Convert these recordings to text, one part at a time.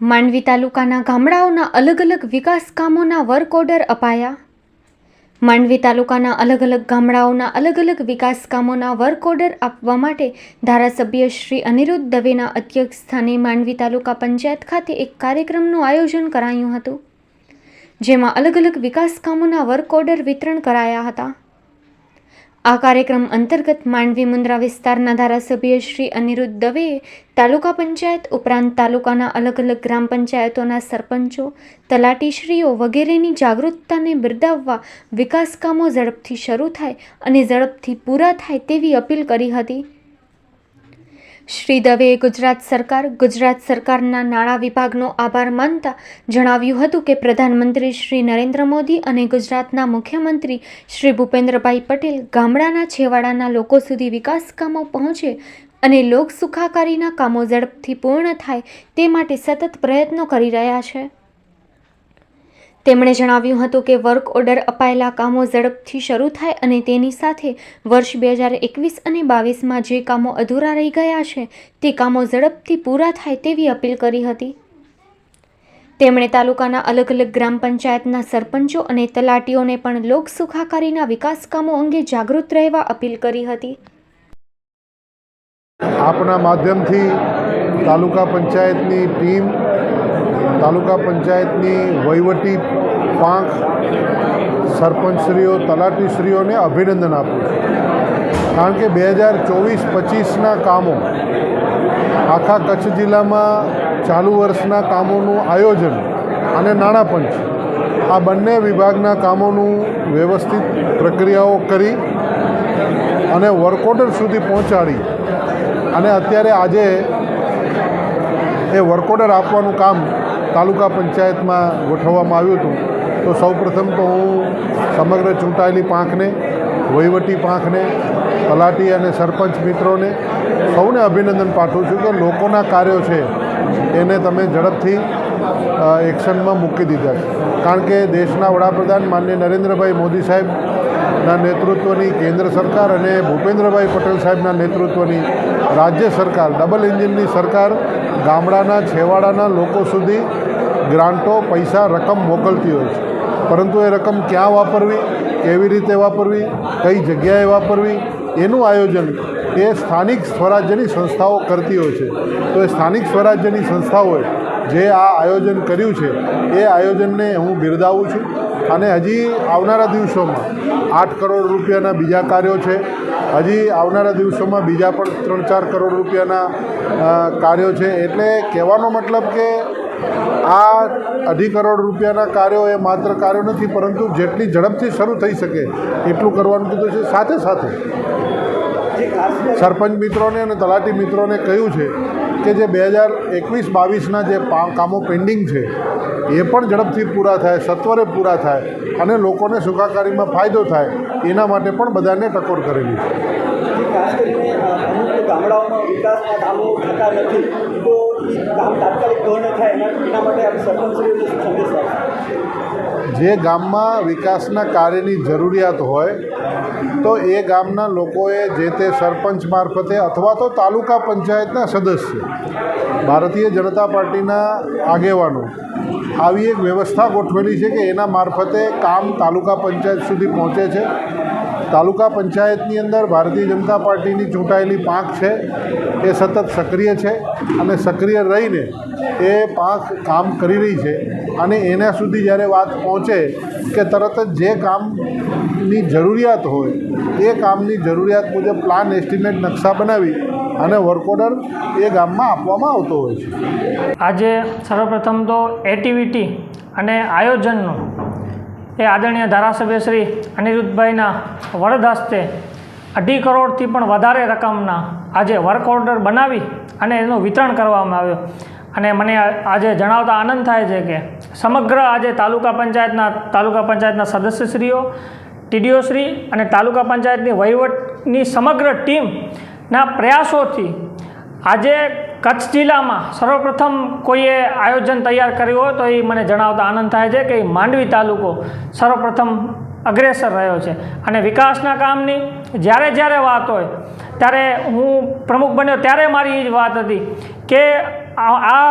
માંડવી તાલુકાના ગામડાઓના અલગ અલગ વિકાસ કામોના વર્ક ઓર્ડર અપાયા. માંડવી તાલુકાના અલગ અલગ ગામડાઓના અલગ અલગ વિકાસ કામોના વર્ક ઓર્ડર આપવા માટે ધારાસભ્ય શ્રી અનિરુદ્ધ દવેના અધ્યક્ષ સ્થાને માંડવી તાલુકા પંચાયત ખાતે એક કાર્યક્રમનું આયોજન કરાયું હતું, જેમાં અલગ અલગ વિકાસ કામોના વર્ક ઓર્ડર વિતરણ કરાયા હતા. આ કાર્યક્રમ અંતર્ગત માંડવી મુન્દ્રા વિસ્તારના ધારાસભ્ય શ્રી અનિરુદ્ધ દવેએ તાલુકા પંચાયત ઉપરાંત તાલુકાના અલગ અલગ ગ્રામ પંચાયતોના સરપંચો, તલાટીશ્રીઓ વગેરેની જાગૃતતાને બિરદાવવા વિકાસ કામો ઝડપથી શરૂ થાય અને ઝડપથી પૂરા થાય તેવી અપીલ કરી હતી. શ્રી દવેએ ગુજરાત સરકાર, ગુજરાત સરકારના નાણાં વિભાગનો આભાર માનતા જણાવ્યું હતું કે પ્રધાનમંત્રી શ્રી નરેન્દ્ર મોદી અને ગુજરાતના મુખ્યમંત્રી શ્રી ભૂપેન્દ્રભાઈ પટેલ ગામડાના છેવાડાના લોકો સુધી વિકાસ કામો પહોંચે અને લોક સુખાકારીના કામો ઝડપથી પૂર્ણ થાય તે માટે સતત પ્રયત્નો કરી રહ્યા છે. તેમણે જણાવ્યું હતું કે વર્ક ઓર્ડર અપાયેલા કામો ઝડપથી શરૂ થાય અને તેની સાથે વર્ષ બે હજાર એકવીસ અને બાવીસમાં જે કામો અધૂરા રહી ગયા છે, તે કામો ઝડપથી પૂરા થાય તેવી અપીલ કરી હતી. તેમણે તાલુકાના અલગ અલગ ગ્રામ પંચાયતના સરપંચો અને તલાટીઓને પણ લોક સુખાકારીના વિકાસ કામો અંગે જાગૃત રહેવા અપીલ કરી હતી. આપના માધ્યમથી તાલુકા પંચાયતની ટીમ તાલુકા પંચાયતની વહીવટી પાંખ સરપંચશ્રીઓ, તલાટીશ્રીઓને અભિનંદન આપું છું. કારણ કે બે હજાર ચોવીસ પચીસના કામો આખા કચ્છ જિલ્લામાં ચાલુ વર્ષના કામોનું આયોજન અને નાણાં પંચ આ બંને વિભાગના કામોનું વ્યવસ્થિત પ્રક્રિયાઓ કરી અને વર્કઓર્ડર સુધી પહોંચાડી અને અત્યારે આજે એ વર્કઓર્ડર આપવાનું કામ તાલુકા પંચાયતમાં ગોઠવવામાં આવ્યું હતું. તો સૌપ્રથમ તો હું સમગ્ર ચૂંટાયેલી પાંખને, વહીવટી પાંખને, તલાટી અને સરપંચ મિત્રોને સૌને અભિનંદન પાઠવું છું કે લોકોના કાર્યો છે એને તમે ઝડપથી એક્શનમાં મૂકી દીધા છે. કારણ કે દેશના વડાપ્રધાન માનનીય નરેન્દ્રભાઈ મોદી સાહેબના નેતૃત્વની કેન્દ્ર સરકાર અને ભૂપેન્દ્રભાઈ પટેલ સાહેબના નેતૃત્વની રાજ્ય સરકાર, ડબલ એન્જિનની સરકાર ગામડાના, છેવાડાના લોકો સુધી ગ્રાન્ટો, પૈસા, રકમ મોકલતી હોય છે. પરંતુ એ રકમ ક્યાં વાપરવી, કેવી રીતે વાપરવી, કઈ જગ્યાએ વાપરવી, એનું આયોજન એ સ્થાનિક સ્વરાજ્યની સંસ્થાઓ કરતી હોય છે. તો એ સ્થાનિક સ્વરાજ્યની સંસ્થાઓએ જે આ આયોજન કર્યું છે, એ આયોજનને હું બિરદાવું છું અને હજી આવનારા દિવસોમાં આઠ કરોડ રૂપિયાના બીજા કાર્યો છે. હજી આવનારા દિવસોમાં બીજા પણ ત્રણ ચાર કરોડ રૂપિયાના કાર્યો છે. એટલે કહેવાનો મતલબ કે આ અઢી કરોડ રૂપિયાના કાર્યો એ માત્ર કાર્યો નથી, પરંતુ જેટલી ઝડપથી શરૂ થઈ શકે એટલું કરવાનું કીધું છે. સાથે સાથે સરપંચ મિત્રોને અને તલાટી મિત્રોને કહ્યું છે કે જે બે હજાર એકવીસ, બાવીસના જે કામો પેન્ડિંગ છે, એ પણ ઝડપથી પૂરા થાય, સત્વરે પૂરા થાય અને લોકોને સુખાકારીમાં ફાયદો થાય, એના માટે પણ બધાને ટકોર કરેલી છે. જે ગામમાં વિકાસના કાર્યની જરૂરિયાત હોય, તો એ ગામના લોકોએ જે તે સરપંચ મારફતે અથવા તો તાલુકા પંચાયતના સદસ્ય, ભારતીય જનતા પાર્ટીના આગેવાનો, આવી એક વ્યવસ્થા ગોઠવેલી છે કે એના મારફતે કામ તાલુકા પંચાયત સુધી પહોંચે છે. તાલુકા પંચાયતની અંદર ભારતીય જનતા પાર્ટીની ચૂંટાયેલી પાંખ છે, એ સતત સક્રિય છે અને સક્રિય રહીને એ પાંખ કામ કરી રહી છે. અને એના સુધી જ્યારે વાત પહોંચે કે તરત જ જે કામની જરૂરિયાત હોય, એ કામની જરૂરિયાત મુજબ પ્લાન એસ્ટિમેટ નકશા બનાવી અને વર્ક ઓર્ડર એ ગામમાં આપવામાં આવતો હોય છે. આજે સર્વપ્રથમ તો એક્ટિવિટી અને આયોજનનું એ આદરણીય ધારાસભ્ય શ્રી અનિરુદ્ધભાઈના વરદ હસ્તે અઢી કરોડથી પણ વધારે રકમના આજે વર્ક ઓર્ડર બનાવી અને એનું વિતરણ કરવામાં આવ્યું. અને મને આજે જણાવતા આનંદ થાય છે કે સમગ્ર આજે તાલુકા પંચાયતના તાલુકા પંચાયતના સદસ્યશ્રીઓ ટીડીઓશ્રી અને તાલુકા પંચાયતની વહીવટની સમગ્ર ટીમના પ્રયાસોથી આજે કચ્છ જિલ્લામાં સર્વપ્રથમ કોઈએ આયોજન તૈયાર કર્યું હોય તો એ મને જણાવતા આનંદ થાય છે કે માંડવી તાલુકો સર્વપ્રથમ અગ્રેસર રહ્યો છે. અને વિકાસના કામની જ્યારે જ્યારે વાત હોય ત્યારે હું પ્રમુખ બન્યો ત્યારે મારી એ જ વાત હતી કે આ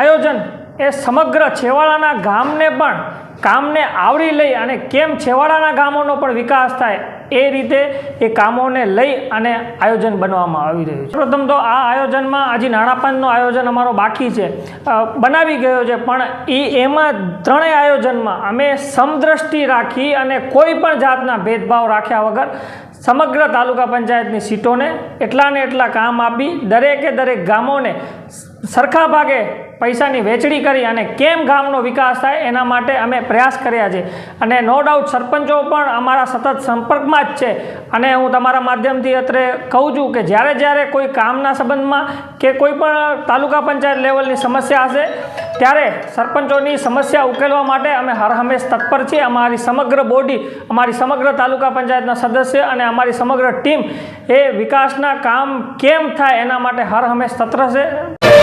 આયોજન એ સમગ્ર છેવાડાના ગામને પણ કામને આવરી લઈ અને કેમ છેવાડાના ગામોનો પણ વિકાસ થાય એ રીતે એ કામોને લઈ અને આયોજન બનવામાં આવી રહ્યું છે. પ્રથમ તો આ આયોજનમાં હજી નાણાપંચનું આયોજન અમારો બાકી છે. બનાવી ગયો છે, પણ એ એમાં ત્રણેય આયોજનમાં અમે સમદ્રષ્ટિ રાખી અને કોઈ પણ જાતના ભેદભાવ રાખ્યા વગર સમગ્ર તાલુકા પંચાયતની સીટોને એટલા ને એટલા કામ આપી દરેકે દરેક ગામોને સરખા ભાગે પૈસાની વેચણી કરી અને કેમ ગામનો વિકાસ થાય એના માટે અમે પ્રયાસ કર્યા છે. અને નો ડાઉટ સરપંચો પણ અમારા સતત સંપર્કમાં જ છે. અને હું તમારા માધ્યમથી અત્રે કહું છું કે જ્યારે જ્યારે કોઈ કામના સંબંધમાં કે કોઈ પણ તાલુકા પંચાયત લેવલની સમસ્યા હશે, ત્યારે સરપંચોની સમસ્યા ઉકેલવા માટે અમે હર હંમેશ તત્પર છીએ. અમારી સમગ્ર બોડી, અમારી સમગ્ર તાલુકા પંચાયતના સદસ્ય અને અમારી સમગ્ર ટીમ એ વિકાસના કામ કેમ થાય એના માટે હર હંમેશ તત્પર છે.